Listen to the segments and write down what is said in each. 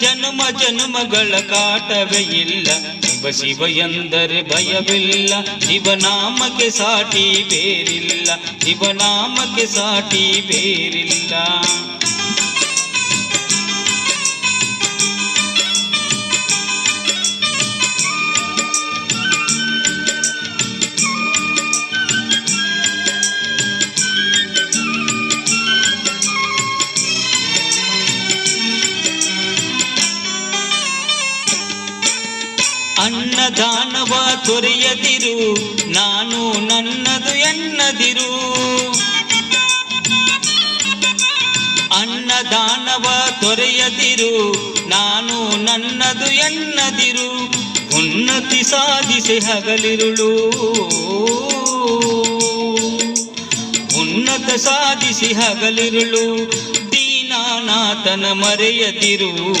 ಜನ್ಮ ಜನ್ಮಗಳ ಕಾಟವೇ ಇಲ್ಲ. ಶಿವ ಶಿವ ಎಂದರೆ ಭಯವಿಲ್ಲ. ಶಿವನಾಮಕ್ಕೆ ಸಾಟಿ ಬೇರಿಲ್ಲ. ಶಿವನಾಮಕ್ಕೆ ಸಾಟಿ ಬೇರಿಲ್ಲ. ಅನ್ನದಾನವ ತೊರೆಯದಿರು ನಾನು ನನ್ನದು ಎನ್ನದಿರು. ಅನ್ನದಾನವ ತೊರೆಯದಿರು ನಾನು ನನ್ನದು ಎನ್ನದಿರು. ಉನ್ನತಿ ಸಾಧಿಸಿ ಹಗಲಿರುಳು. ಉನ್ನತ ಸಾಧಿಸಿ ಹಗಲಿರುಳು. ದೀನಾನಾಥನ ಮರೆಯದಿರು.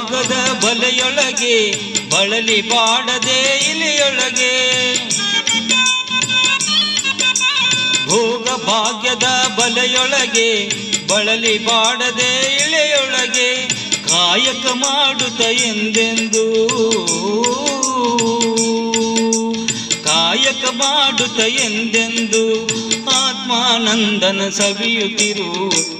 ಭಾಗದ ಬಲೆಯೊಳಗೆ ಬಳಲಿ ಬಾಡದೆ ಇಲೆಯೊಳಗೆ. ಭೋಗ ಭಾಗ್ಯದ ಬಲೆಯೊಳಗೆ ಬಳಲಿ ಬಾಡದೆ ಇಳೆಯೊಳಗೆ ಕಾಯಕ ಮಾಡುತ್ತ ಎಂದೆಂದು. ಕಾಯಕ ಮಾಡುತ್ತ ಎಂದೆಂದು ಆತ್ಮಾನಂದನ ಸವಿಯುತ್ತಿರು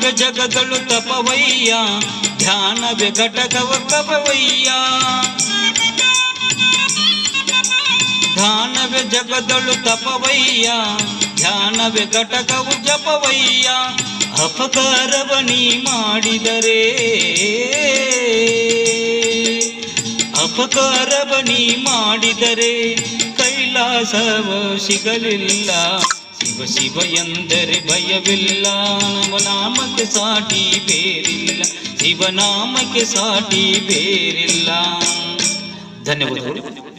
ಧ್ಯಾನವೇ ಜಗದಳು ತಪವಯ್ಯ ಧ್ಯಾನವೇ ಘಟಕವ ಕಪವಯ್ಯ ಧ್ಯಾನವೇ ಜಗದಳು ತಪವಯ್ಯ, ಧ್ಯಾನ ಘಟಕವು ಜಪವಯ್ಯ. ಅಪಕಾರವ ನೀ ಮಾಡಿದರೆ, ಅಪಕಾರವ ನೀ ಮಾಡಿದರೆ ಕೈಲಾಸವ ಸಿಗಲಿಲ್ಲ. ಶಿವ ಶಿವ ಎಂದರೆ ಭಯವಿಲ್ಲ ನವನಾಮಕ್ಕೆ ಸಾಟಿ ಬೇರಿಲ್ಲ ಶಿವನಾಮಕ್ಕೆ ಸಾಟಿ ಬೇರಿಲ್ಲ ಧನ್ಯವಾದಗಳು